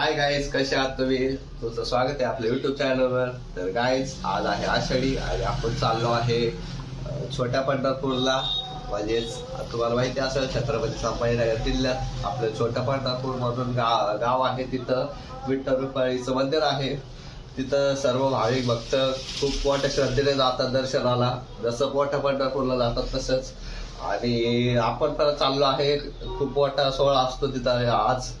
Hi guys कसे आहात तुम्ही? तुमचं स्वागत आहे आपल्या युट्यूब चॅनलवर तर गाईज आज आहे आषाढी आणि आपण चाललो आहे छोट्या पंढरपूरला. म्हणजेच तुम्हाला माहिती असेल छत्रपती संभाजीनगर जिल्ह्यात आपलं छोट्या पंढरपूरमधून गा गाव आहे तिथं. विठ्ठल रुपाळीचं मंदिर आहे. तिथं सर्व भाविक भक्त खूप मोठ्या श्रद्धेने जातात दर्शनाला. जसं मोठ्या पंढरपूरला जातात तसंच. आणि आपण पण चाललो आहे खूप मोठा सोहळा असतो तिथं आज.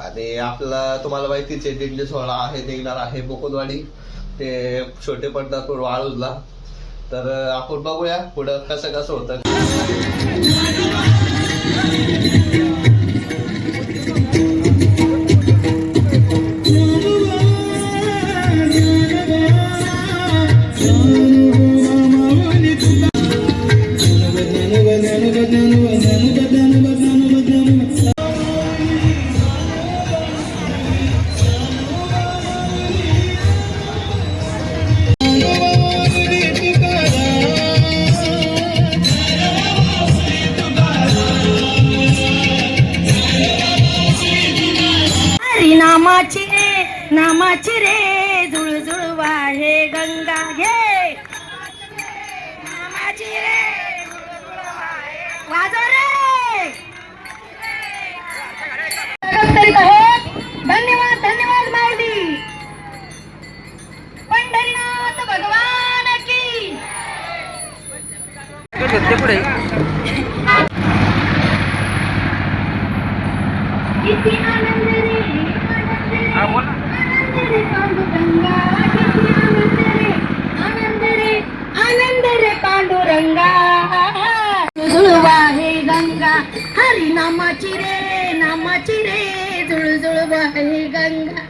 आणि आपलं तुम्हाला माहितीच आहे दिंडी सोहळा आहे निघणार आहे मुकुंदवाडी. ते छोटे पंढरपूर वाळूजला. तर आपण बघूया पुढं कसं कसं होतं. हरी नामाची रे नामाची गंगा हरी नामाची रे नामाची रे जुळजुळ वाहे गंगा.